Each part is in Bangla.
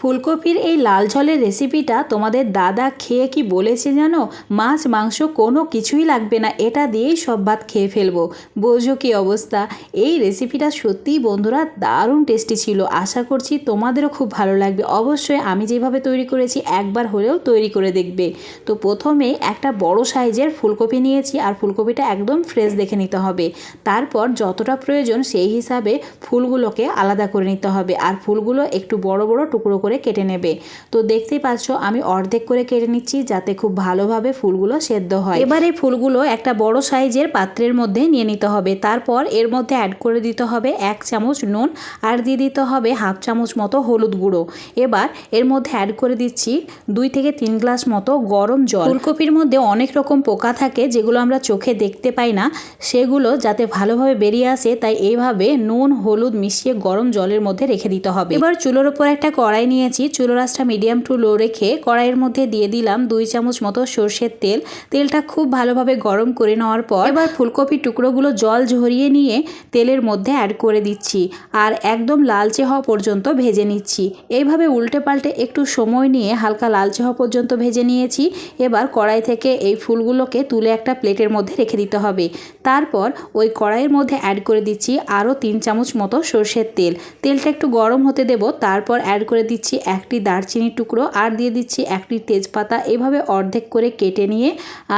ফুলকপির এই লাল ঝোলের রেসিপিটা তোমাদের দাদা খেয়ে কি বলেছে জানো? মাছ, মাংস কোনো কিছুই লাগবে না, এটা দিয়েই সব ভাত খেয়ে ফেলব। বোঝো কি অবস্থা? এই রেসিপিটা সত্যিই বন্ধুরা দারুণ টেস্টি ছিল। আশা করছি তোমাদেরও খুব ভালো লাগবে। অবশ্যই আমি যেভাবে তৈরি করেছি, একবার হলেও তৈরি করে দেখবে। তো প্রথমে একটা বড় সাইজের ফুলকপি নিয়েছি আর ফুলকপিটা একদম ফ্রেশ দেখে নিতে হবে। তারপর যতটা প্রয়োজন সেই হিসাবে ফুলগুলোকে আলাদা করে নিতে হবে। আর ফুলগুলো একটু বড় বড় টুকরো করে কেটে নেবে। তো দেখতেই পাচ্ছ, আমি অর্ধেক করে কেটে নিচ্ছি যাতে খুব ভালোভাবে ফুলগুলো সেদ্ধ হয়। এবার এই ফুলগুলো একটা বড় সাইজের পাত্রের মধ্যে নিয়ে নিতে হবে। তারপর এর মধ্যে অ্যাড করে দিতে হবে এক চামচ নুন আর দিয়ে দিতে হবে হাফ চামচ মতো হলুদ গুঁড়ো। এবার এর মধ্যে অ্যাড করে দিচ্ছি দুই থেকে তিন গ্লাস মতো গরম জল। ফুলকপির মধ্যে অনেক রকম পোকা থাকে যেগুলো আমরা চোখে দেখতে পাই না। সেগুলো যাতে ভালোভাবে বেরিয়ে আসে, তাই এইভাবে নুন, হলুদ মিশিয়ে গরম জলের মধ্যে রেখে দিতে হবে। এবার চুলোর উপর একটা কড়াই নিয়েছি। চুলো রাসটা মিডিয়াম টু লো রেখে কড়াইয়ের মধ্যে দিয়ে দিলাম দুই চামচ মতো সর্ষের তেল। তেলটা খুব ভালোভাবে গরম করে নেওয়ার পর এবার ফুলকপির টুকরোগুলো জল ঝরিয়ে নিয়ে তেলের মধ্যে অ্যাড করে দিচ্ছি আর একদম লালচে হওয়া পর্যন্ত ভেজে নিচ্ছি। এইভাবে উল্টে পাল্টে একটু সময় নিয়ে হালকা লালচে হওয়া পর্যন্ত ভেজে নিয়েছি। এবার কড়াই থেকে এই ফুলগুলোকে তুলে একটা প্লেটের মধ্যে রেখে দিতে হবে। তারপর ওই কড়াইয়ের মধ্যে অ্যাড করে দিচ্ছি আরও তিন চামচ মতো সর্ষের তেল। তেলটা একটু গরম হতে দেব, তারপর অ্যাড করে দিচ্ছি একটি দারচিনির টুকরো আর দিয়ে দিচ্ছি একটি তেজপাতা। এভাবে অর্ধেক করে কেটে নিয়ে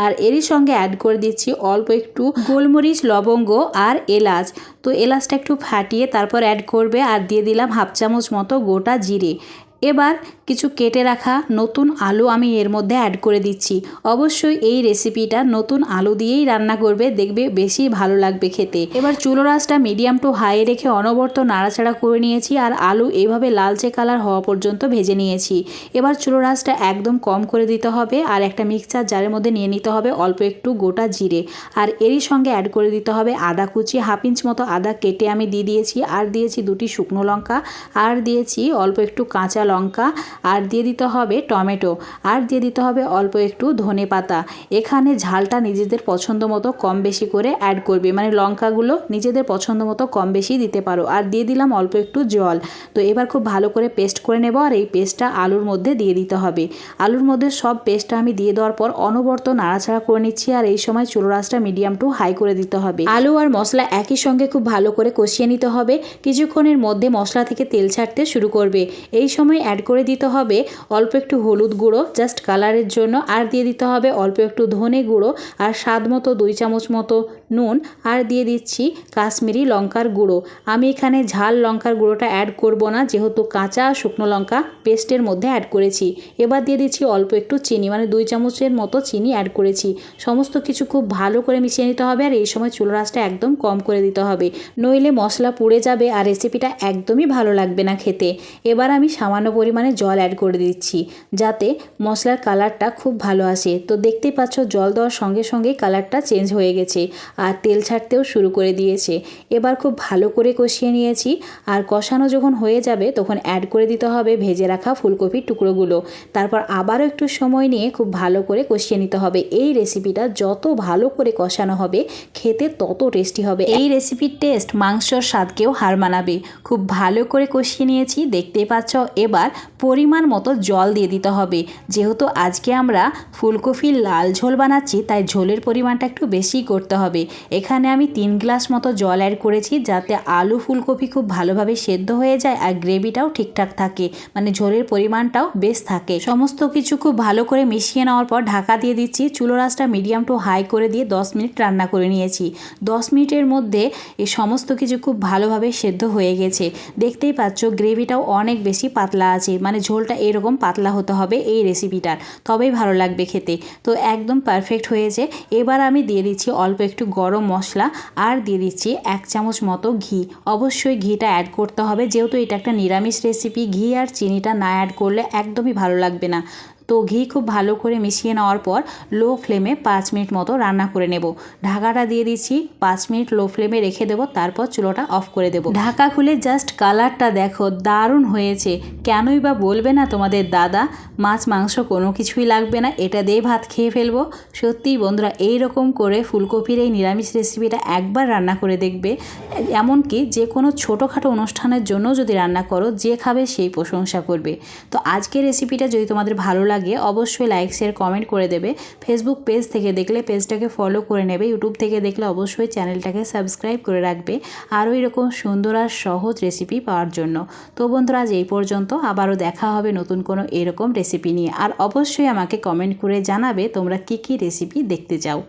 আর এরই সঙ্গে অ্যাড করে দিচ্ছি অল্প একটু গোলমরিচ, লবঙ্গ আর এলাচ। তো এলাচটা একটু ফাটিয়ে তারপর অ্যাড করবে আর দিয়ে দিলাম হাফ চামচ মতো গোটা জিরে। এবার কিছু কেটে রাখা নতুন আলু আমি এর মধ্যে অ্যাড করে দিচ্ছি। অবশ্যই এই রেসিপিটা নতুন আলু দিয়েই রান্না করবে, দেখবে বেশি ভালো লাগবে খেতে। এবার চুলো রাসটা মিডিয়াম টু হাই রেখে অনবরত নাড়াচাড়া করে নিয়েছি আর আলু এইভাবে লালচে কালার হওয়া পর্যন্ত ভেজে নিয়েছি। এবার চুলো রাসটা একদম কম করে দিতে হবে আর একটা মিক্সচার জারের মধ্যে নিয়ে নিতে হবে অল্প একটু গোটা জিরে। আর এরই সঙ্গে অ্যাড করে দিতে হবে আদা কুচি হাফ ইঞ্চ মতো আদা কেটে আমি দিয়ে দিয়েছি। আর দিয়েছি দুটি শুকনো লঙ্কা। আর দিয়েছি অল্প একটু কাঁচা লঙ্কা, আর দিয়ে দিতে হবে টমেটো, আর দিয়ে দিতে হবে অল্প একটু ধনে পাতা। এখানে ঝালটা নিজেদের পছন্দ মতো কম বেশি করে অ্যাড করবে। মানে লঙ্কাগুলো নিজেদের পছন্দ মতো কম বেশি দিতে পারো। আর দিয়ে দিলাম অল্প একটু জল। তো এবার খুব ভালো করে পেস্ট করে নেব, আর এই পেস্টটা আলুর মধ্যে দিয়ে দিতে হবে। আলুর মধ্যে সব পেস্টটা আমি দিয়ে দেওয়ার পর অনবরত নাড়াচাড়া করে নিচ্ছি, আর এই সময় চুলো রাসটা মিডিয়াম টু হাই করে দিতে হবে। আলু আর মশলা একই সঙ্গে খুব ভালো করে কষিয়ে নিতে হবে। কিছুক্ষণের মধ্যে মশলা থেকে তেল ছাড়তে শুরু করবে। এই সময় অ্যাড করে দিতে হবে অল্প একটু হলুদ গুঁড়ো জাস্ট কালারের জন্য। আর দিয়ে দিতে হবে অল্প একটু ধনে গুঁড়ো। আর স্বাদ মতো দুই চামচ মতো নুন আর দিয়ে দিচ্ছি কাশ্মীরি লঙ্কার গুঁড়ো। আমি এখানে ঝাল লঙ্কার গুঁড়োটা অ্যাড করব না, যেহেতু কাঁচা শুকনো লঙ্কা পেস্টের মধ্যে অ্যাড করেছি। এবার দিয়ে দিচ্ছি অল্প একটু চিনি মানে দুই চামচের মতো চিনি অ্যাড করেছি। সমস্ত কিছু খুব ভালো করে মিশিয়ে নিতে হবে আর এই সময় চুলো রাসটা একদম কম করে দিতে হবে। নইলে মশলা পুড়ে যাবে আর রেসিপিটা একদমই ভালো লাগবে না খেতে। এবার আমি সামান্য পরিমাণে জল অ্যাড করে দিচ্ছি, যাতে মশলার কালারটা খুব ভালো আসে। তো দেখতেই পাচ্ছ, জল দেওয়ার সঙ্গে সঙ্গেই কালারটা চেঞ্জ হয়ে গেছে। আর তেল ছাড়তেও শুরু করে দিয়েছে। এবার খুব ভালো করে কষিয়ে নিয়েছি। আর কষানো যখন হয়ে যাবে, তখন অ্যাড করে দিতে হবে ভেজে রাখা ফুলকপির টুকরোগুলো। তারপর আবারও একটু সময় নিয়ে খুব ভালো করে কষিয়ে নিতে হবে। এই রেসিপিটা যত ভালো করে কষানো হবে, খেতে তত টেস্টি হবে। এই রেসিপির টেস্ট মাংসর স্বাদকেও হার মানাবে। খুব ভালো করে কষিয়ে নিয়েছি, দেখতেই পাচ্ছ? এবার পরিমাণ মতো জল দিয়ে দিতে হবে। যেহেতু আজকে আমরা ফুলকপির লাল ঝোল বানাচ্ছি, তাই ঝোলের পরিমাণটা একটু বেশি করতে হবে। এখানে আমি তিন গ্লাস মতো জল অ্যাড করেছি যাতে আলু ফুলকপি খুব ভালোভাবে সেদ্ধ হয়ে যায় আর গ্রেভিটাও ঠিকঠাক থাকে। মানে ঝোলের পরিমাণটাও বেশ থাকে। সমস্ত কিছু খুব ভালো করে মিশিয়ে নেওয়ার পর ঢাকা দিয়ে দিচ্ছি। চুলো রাসটা মিডিয়াম টু হাই করে দিয়ে দশ মিনিট রান্না করে নিয়েছি। দশ মিনিটের মধ্যে এই সমস্ত কিছু খুব ভালোভাবে সেদ্ধ হয়ে গেছে। দেখতেই পাচ্ছ, গ্রেভিটাও অনেক বেশি পাতলা আছে। মানে ঝোলটা এরকম পাতলা হতে হবে এই রেসিপিটার তবেই ভালো লাগবে খেতে। তো একদম পারফেক্ট হয়েছে। এবার আমি দিয়ে দিচ্ছি অল্প একটু গরম মশলা আর দিয়ে দিচ্ছি এক চামচ মতো ঘি। অবশ্যই ঘিটা অ্যাড করতে হবে, যেহেতু এটা একটা নিরামিষ রেসিপি ঘি আর চিনিটা না অ্যাড করলে একদমই ভালো লাগবে না। তো ঘি খুব ভালো করে মিশিয়ে নেওয়ার পর লো ফ্লেমে পাঁচ মিনিট মতো রান্না করে নেব। ঢাকাটা দিয়ে দিচ্ছি, পাঁচ মিনিট লো ফ্লেমে রেখে দেবো, তারপর চুলোটা অফ করে দেবো। ঢাকা খুলে জাস্ট কালারটা দেখো, দারুণ হয়েছে। কেনই বা বলবে না তোমাদের দাদা, মাছ, মাংস কোনো কিছুই লাগবে না, এটা দিয়ে ভাত খেয়ে ফেলব। সত্যিই বন্ধুরা এই রকম করে ফুলকপির এই নিরামিষ রেসিপিটা একবার রান্না করে দেখবে। এমনকি যে কোনো ছোটোখাটো অনুষ্ঠানের জন্য যদি রান্না করো, যে খাবে সেই প্রশংসা করবে। তো আজকের রেসিপিটা যদি তোমাদের ভালো লাগে, অবশ্যই লাইক শেয়ার কমেন্ট করে দেবে। ফেসবুক পেজ থেকে দেখলে পেজটাকে ফলো করে নেবে। ইউটিউব থেকে দেখলে অবশ্যই চ্যানেলটাকে সাবস্ক্রাইব করে রাখবে। আরও এরকম সুন্দর আর সহজ রেসিপি পাওয়ার জন্য। তো বন্ধুরা, আজ এই পর্যন্ত। আবারও দেখা হবে নতুন কোনো এরকম রেসিপি নিয়ে। আর অবশ্যই আমাকে কমেন্ট করে জানাবে তোমরা কী কী রেসিপি দেখতে চাও।